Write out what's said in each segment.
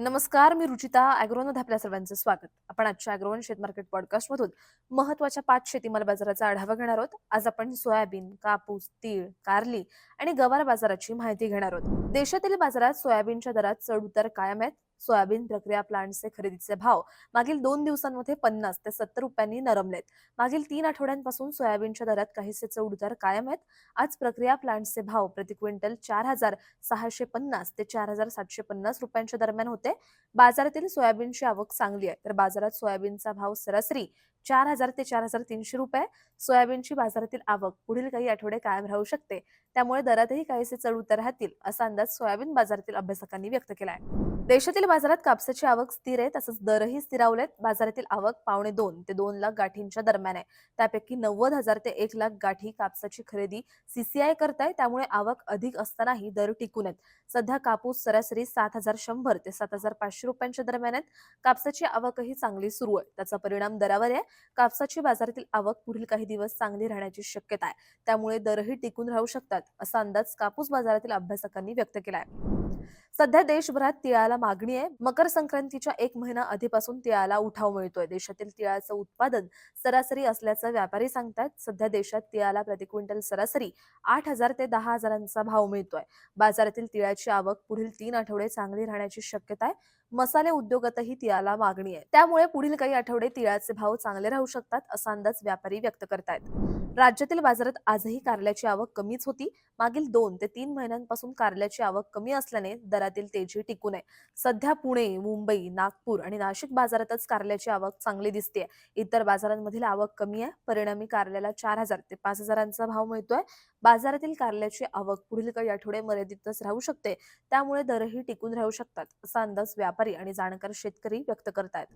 नमस्कार मी रुचिता अॅग्रोमध्ये आपल्या सर्वांचं स्वागत. आपण आजच्या अॅग्रोन शेत मार्केट पॉडकास्ट महत्त्वाच्या पाच शेतीमाल बाजाराचा आढावा घेणार आहोत. आज आपण सोयाबीन कापूस तीळ कारली आणि गवार बाजाराची माहिती घेणार आहोत. देशातील बाजारात सोयाबीनच्या दरात चढ उतार कायम आहेत. सोयाबीन प्रक्रिया प्लांटचे खरेदीचे भाव मागील दोन दिवसांमध्ये पन्नास ते सत्तर रुपयांनी नरमलेत. मागील तीन आठवड्यांपासून सोयाबीनच्या दरात काहीसे चढ उतार कायम आहेत. आज प्रक्रिया प्लांटचे भाव प्रति क्विंटल चार हजार सहाशे पन्नास ते चार हजार सातशे पन्नास रुपयांच्या दरम्यान होते. बाजारातील सोयाबीनची आवक चांगली आहे. तर बाजारात सोयाबीनचा भाव सरासरी चार हजार ते चार हजार तीनशे रुपये सोयाबीनची बाजारातील आवक. पुढील काही आठवडे कायम राहू शकते. त्यामुळे दरातही काहीसे चढ उतर राहतील असा अंदाज सोयाबीन बाजारातील अभ्यासकांनी व्यक्त केला आहे देशातील बाजारात कापसाची आवक स्थिर आहे तसंच दरही स्थिरावलेत बाजारातील आवक पावणे दोन ते दोन लाख गाठींच्या दरम्यान आहे. त्यापैकी नव्वद हजार ते एक लाख गाठी कापसाची खरेदी सीसीआय करताय. त्यामुळे आवक अधिक असतानाही दर टिकून आहेत. सध्या कापूस सरासरी सात हजार शंभर ते सात हजार पाचशे रुपयांच्या दरम्यान आहेत. कापसाची आवकही चांगली सुरू आहे. त्याचा परिणाम दरावर आहे. कापसाची बाजारातील आवक पुढील काही दिवस चांगली राहण्याची शक्यता आहे. त्यामुळे दरही टिकून राहू शकतात असा अंदाज कापूस बाजारातील अभ्यासकांनी व्यक्त केला आहे सध्या देशभरात तिळाला मागणी आहे. मकर संक्रांतीच्या एक महिना आधीपासून तिळाला उठाव मिळतोय. देशातील तिळाचं उत्पादन सरासरी असल्याचं व्यापारी सांगतात सध्या देशात तिळाला प्रति क्विंटल सरासरी आठ हजार ते दहा हजारांचा भाव मिळतोय. बाजारातील तिळाची आवक पुढील तीन आठवडे चांगली राहण्याची शक्यता आहे. मसाले उद्योगातही तिळाला मागणी आहे. त्यामुळे पुढील काही आठवडे तिळाचे भाव चांगले राहू शकतात असा अंदाज व्यापारी व्यक्त करतायत. राज्यातील बाजारात आजही कारल्याची आवक कमीच होती. मागील दोन ते तीन महिन्यांपासून कारल्याची आवक कमी असल्याने दरातील तेजी टिकून आहे. सध्या पुणे मुंबई नागपूर आणि नाशिक बाजारातच कारल्याची आवक चांगली दिसते इतर बाजारांमधील आवक कमी आहे. परिणामी कारल्याला चार हजार ते पाच हजारांचा भाव मिळतोय. बाजारातील कारल्याची आवक पुढील काही आठवडे मर्यादितच राहू शकते. त्यामुळे दरही टिकून राहू शकतात असा अंदाज व्यापारी आणि जाणकार शेतकरी व्यक्त करतायत.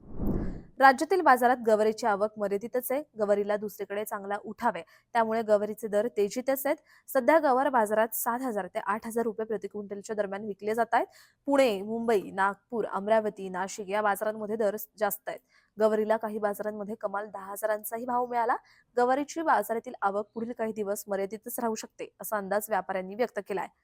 राज्यातील बाजारात गवारीची आवक मर्यादितच आहे. गवारीला दुसरीकडे चांगला उठावे त्यामुळे गवारीचे दर तेजीतच आहेत. सध्या गवार बाजारात सात हजार ते आठ हजार रुपये प्रति क्विंटलच्या दरम्यान विकले जात आहेत. पुणे मुंबई नागपूर अमरावती नाशिक या बाजारांमध्ये दर जास्त आहेत. गवारीला काही बाजारांमध्ये कमाल दहा हजारांचाही भाव मिळाला. गवारीची बाजारातील आवक पुढील काही दिवस मर्यादितच राहू शकते असा अंदाज व्यापाऱ्यांनी व्यक्त केला आहे